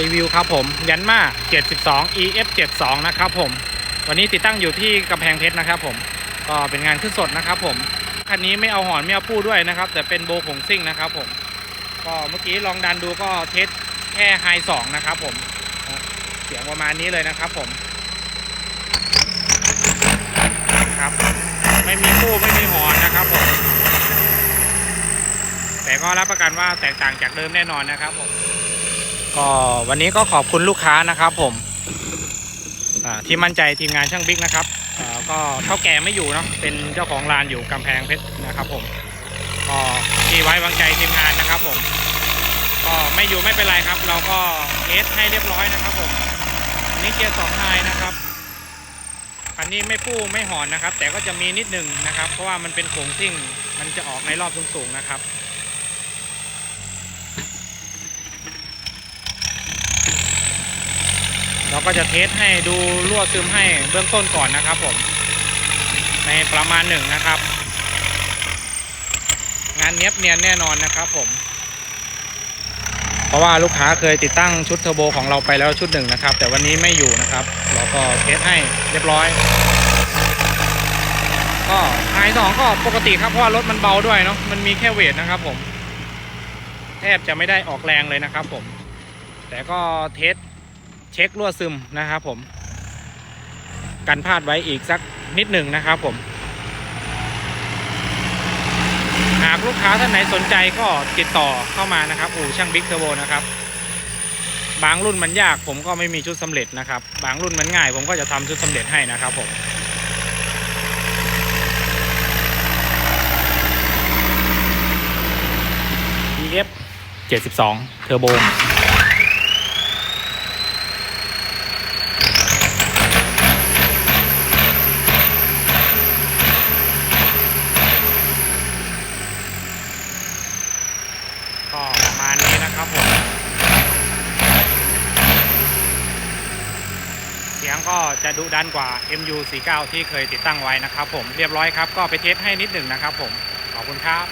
รีวิวครับผม ยันมา72 EF 72 นะครับผม วันนี้ติดตั้งอยู่ที่กำแพงเพชรนะครับผม ก็เป็นงานขึ้นสดนะครับผม คันนี้ไม่เอาหอนไม่เอาปู้ด้วยนะครับ แต่เป็นโบผงซิ่งนะครับผม ก็เมื่อกี้ลองดันดูก็เทสแค่ไฮสองนะครับผม เสียงประมาณนี้เลยนะครับผม ครับ ไม่มีปู้ไม่มีหอนนะครับผม แต่ก็รับประกันว่าแตกต่างจากเดิมแน่นอนนะครับผม ก็วันนี้ก็ขอบคุณลูกค้านะครับผมที่มั่นใจทีมงานช่างบิ๊กนะครับก็เท่าแก่ไม่อยู่เนาะเป็นเจ้าของร้านอยู่กำแพงเพชรนะครับผมก็ที่ไว้วางใจทีมงานนะครับผม ก็ไม่อยู่ไม่เป็นไรครับ เราก็เอสให้เรียบร้อยนะครับผมอันนี้เกียร์สองไฮนะครับอันนี้ไม่ปู้ไม่หอนนะครับ แต่ก็จะมีนิดหนึ่งนะครับ เพราะว่ามันเป็นโขงซิ่งมันจะออกในรอบสูงๆนะครับ เราก็จะเทสให้ดูรั่วซึมให้เบื้องต้นก่อนนะครับผม ในประมาณหนึ่งนะครับ งานเนี้ยบเนียนแน่นอนนะครับผม เพราะว่าลูกค้าเคยติดตั้งชุดเทอร์โบของเราไปแล้วชุดหนึ่งนะครับ แต่วันนี้ไม่อยู่นะครับ เราก็เทสให้เรียบร้อย ก็ไอสองก็ปกติครับเพราะว่ารถมันเบาด้วยเนาะมันมีแค่เวทนะครับผม แทบจะไม่ได้ออกแรงเลยนะครับผม แต่ก็เทส เช็ครั่วซึมนะครับผม กันพลาดไว้อีกสักนิดหนึ่งนะครับผม หากลูกค้าท่านไหนสนใจก็ติดต่อเข้ามานะครับอู่ช่างบิ๊กเทอร์โบนะครับบางรุ่นมันยากผมก็ไม่มีชุดสำเร็จนะครับ บางรุ่นมันง่าย ผมก็จะทำชุดสำเร็จให้นะครับผม EF 72เทอร์โบ ก็ประมาณนี้นะครับผม เสียงก็จะดุดันกว่า MU49 ที่เคยติดตั้งไว้นะครับผม เรียบร้อยครับ ก็ไปเทสให้นิดหนึ่งนะครับผม ขอบคุณครับ